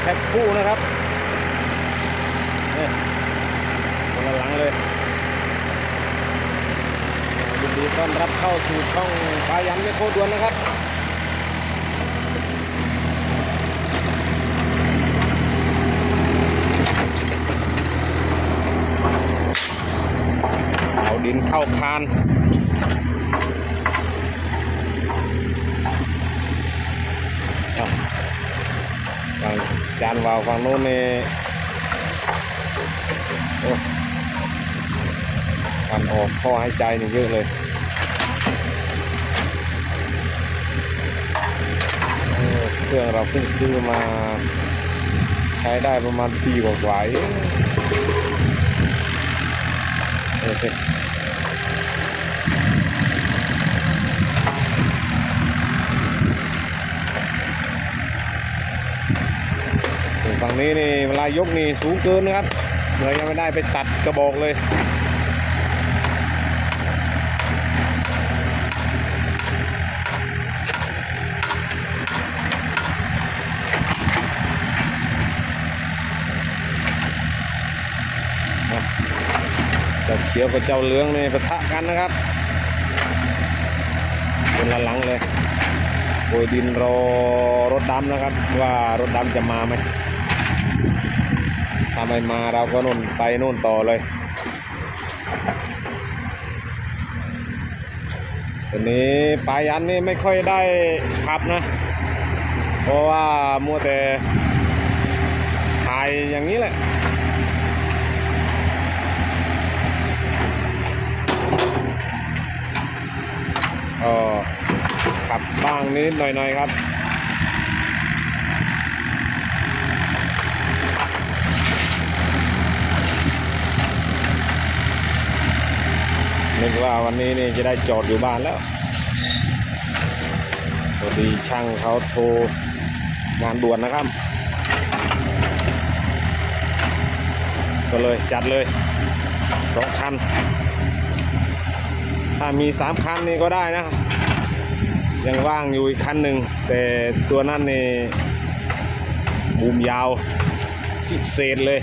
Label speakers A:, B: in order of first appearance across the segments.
A: แพ็คคู่นะครับนี่คนละหลังเลยยินดีต้อนรับเข้าสู่ช่องปลายันไม่โคตรด่วนนะครับเอาดินเข้าคานอะฝั่งจานวาวฝั่งโน้นนี่โอ้ควันออกท่อหายใจนี่เยอะเลยเครื่องเราเพิ่งซื้อมาใช้ได้ประมาณปีกว่าๆเองโอเค ส่วน ฝั่งนี้นี่เวลายกนี่สูงเกินนะครับเลยยังไม่ได้ไปตัดกระบอกเลยเจ้าเขียวกับเจ้าเหลืองนี่ปะทะกันนะครับคนละหลังเลยโอยดินรอรถดำนะครับ ว่ารถดำจะมาไหมาไม่มาเราก็นู่นไปนู่นต่อเลยทีนี้ปลายันนี่ไม่ค่อยได้ขับนะ เพราะว่ามัวแต่ถ่ายอย่างนี้แหละก็ขับบ้างนิดหน่อยๆครับ ว่าวันนี้นี่จะได้จอดอยู่บ้านแล้วพอดีช่างเขาโทร งานด่วนนะครับ ก็เลยจัดเลยสองคัน ถ้ามีสามคันนี่ก็ได้นะ ยังว่างอยู่อีกคันหนึ่ง แต่ตัวนั้นนี่บูมยาวพิเศษเลย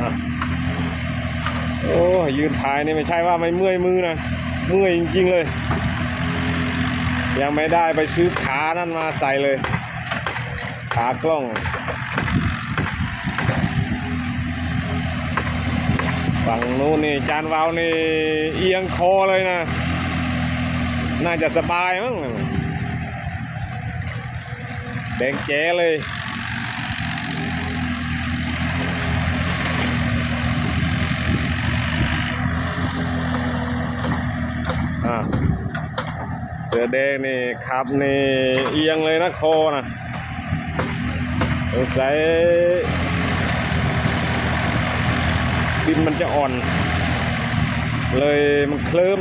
A: อะโอ้ ยยืนถ่ายนี่ไม่ใช่ว่าไม่เมื่อยมือนะเมื่อยจริงๆเลย ยังไม่ได้ไปซื้อขานั่นมาใส่เลย ขากล้องฝั่งนู้นนี่จานวาวนี่เอียงคอเลยนะ น่าจะสบายมั้งแดงแจ๋เลย อะเสือแดงนี่ขับนี่เอียงเลยนะคอนะสงสัยดินมันจะอ่อน เลยมันเคลิ้ม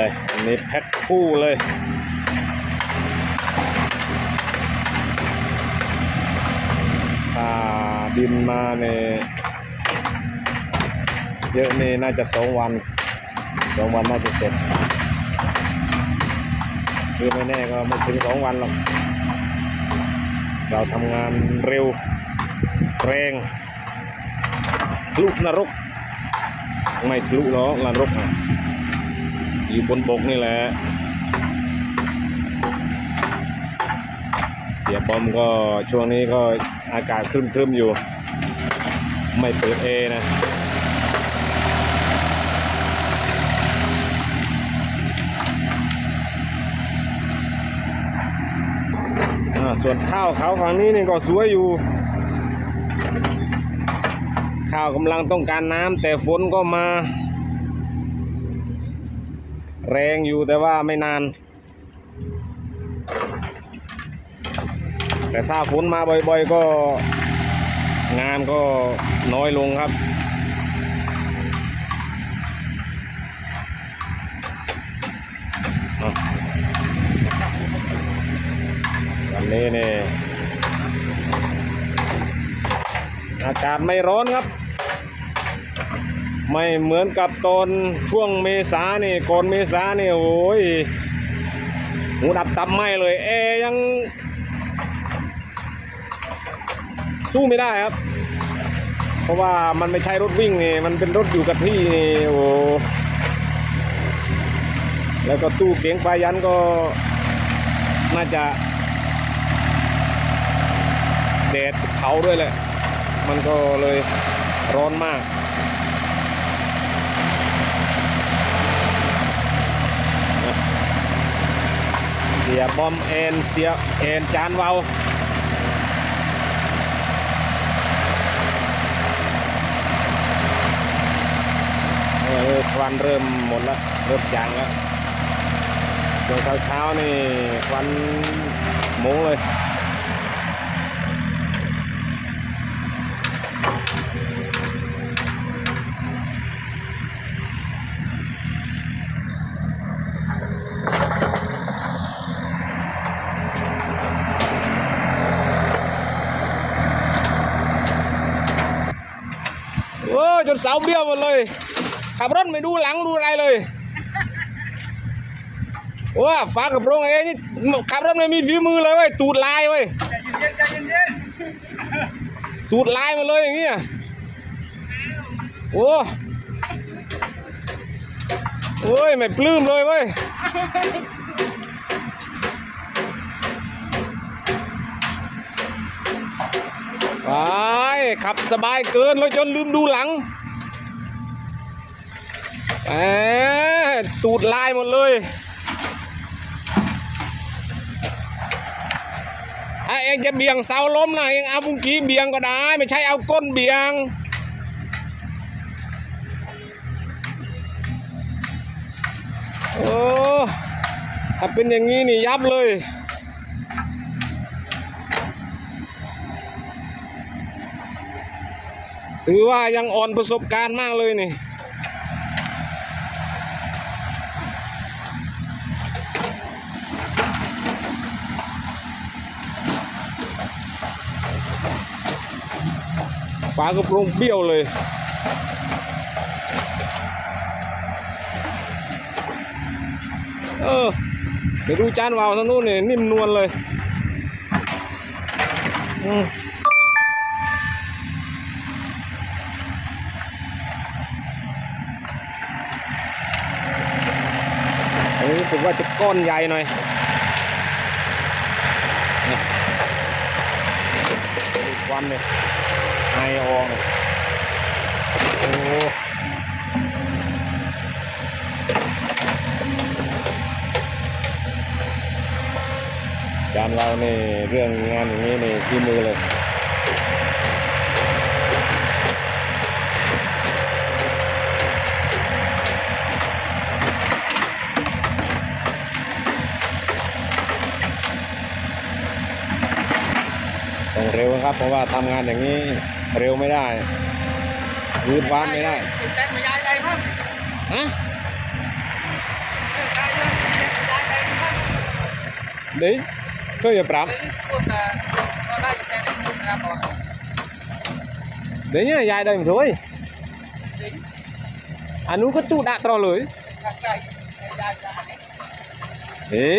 A: เลย อันนี้แพ็คคู่เลยถ้าดินมาเนี่ยเยอะนี่น่าจะสองวันสองวันน่าจะเสร็จคือไม่แน่ก็ไม่ถึงสองวันหรอก เราทำงานเร็วแรงทะลุนรก ไม่ทะลุหรอกนรกอะ อยู่บนบกนี่แหละ เสียบอมก็ช่วงนี้ก็อากาศครึมๆอยู่ ไม่เปิดเอนะส่วนข้าวเขาฝั่งนี้นี่ก็สวยอยู่ ข้าวกำลังต้องการน้ำแต่ฝนก็มา แรงอยู่แต่ว่าไม่นาน แต่ถ้าฝนมาบ่อยๆ ก็งานก็น้อยลงครับวันนี้นี่ อากาศไม่ร้อนครับ ไม่เหมือนกับตอนช่วงเมษานี่ก่อนเมษานี่โอ้ยหูดับตับไหมเลยแอยัง สู้ไม่ได้ครับ เพราะว่ามันไม่ใช่รถวิ่งนี่มันเป็นรถอยู่กับที่นี่โอ้แล้วก็ตู้เก๋งปลายันก็น่าจะแดดเผาด้วยแหละ มันก็เลยร้อนมาก สียบอมเอ็นเสียเอ็นจานเวาเออควันเริ่มหมดแล้วเริ่มจางแล้วช่วงเช้าๆนี่ควันหมูเลย จนเสาเบี้ยวหมดเลย ขับรถไม่ดูหลังดูอะไรเลยว้าฟ้ากับโปรงเอ้นี่ขับรถไม่มีฝีมือเลยเว้ยตูดลายเว้ยตูดลายมาเลยอย่างเงี้ยโอ้โอ้ยไม่ปลื้มเลยเว้ย ไปขับสบายเกินแล้วจนลืมดูหลังแหมตูดลายหมดเลยถ้าเองจะเบี่ยงเสาล้มนะเองเอาบุ้งกี้เบี่ยงก็ได้ ไม่ใช่เอาก้นเบี่ยงโอ้ถ้าเป็นอย่างนี้นี่ยับเลย ถือว่ายังอ่อนประสบการณ์มากเลยนี่ฝากระโปรงเบี้ยวเลยเออเดี๋ยวดูจานวาวทางนู้นนี่นิ่มนวลเลย อืมอันนี้รู้ สึกว่าจะก้อนใหญ่หน่อยนี่ดูควันเนี่ยไอออกเนี่ยโอ้จานเราเนี่เรื่องงานอย่างนี้นี่ที่มือเลย ต้องเร็วครับ เพราะว่าทำงานอย่างนี้เร็วไม่ได้ยืดวานไม่ได้
B: เต้นไม่ย้ายใจมั้ง
A: ฮะ
B: ใจเย็นย้ายใจมั้ง
A: เดี๋ยวก็อย่าปรับ
B: พูดแต่ก็ได้แต่พูดนะก่อน
A: เดี๋ยวนี้ยายเดิน thôi
B: จริง
A: anh nuôi có chú đã trò lưới
B: ทางใจย้ายใจ
A: ế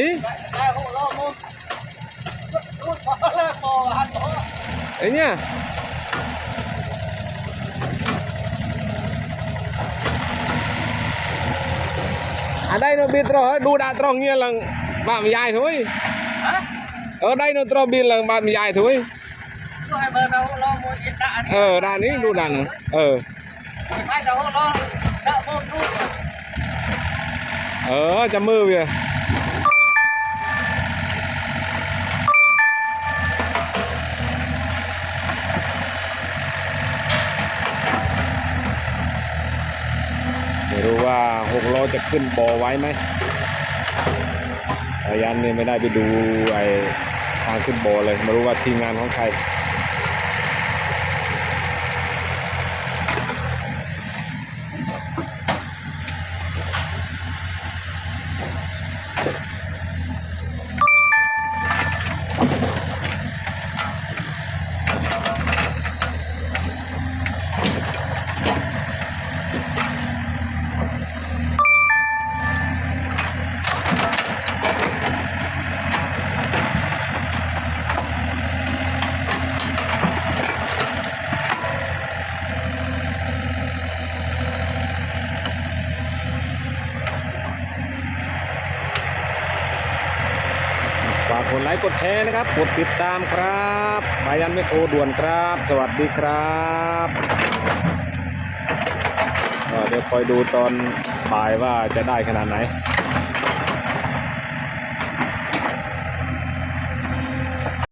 B: ได้หัวล้อมุนพูดพอแล้วพอหั
A: Đấy nhá. Ở đây nó biết rồi, đu đã tròn như là bạn dài thôi. Ở ờ, đây nó tròn biết là bạn dài thôi. Ờ, đà ấy đu đà đàn Ờ. Ờ, chăm mưa kìa. จะขึ้นบ่อไว้ไหมอายันนี่ยไม่ได้ไปดูไอ้ทางขึ้นบ่อเลยไม่รู้ว่าทีมงานของใคร กดแชร์นะครับ กดติดตามครับสายันไม่โคด่วนครับ สวัสดีครับเดี๋ยวคอยดูตอนบ่ายว่าจะได้ขนาดไหน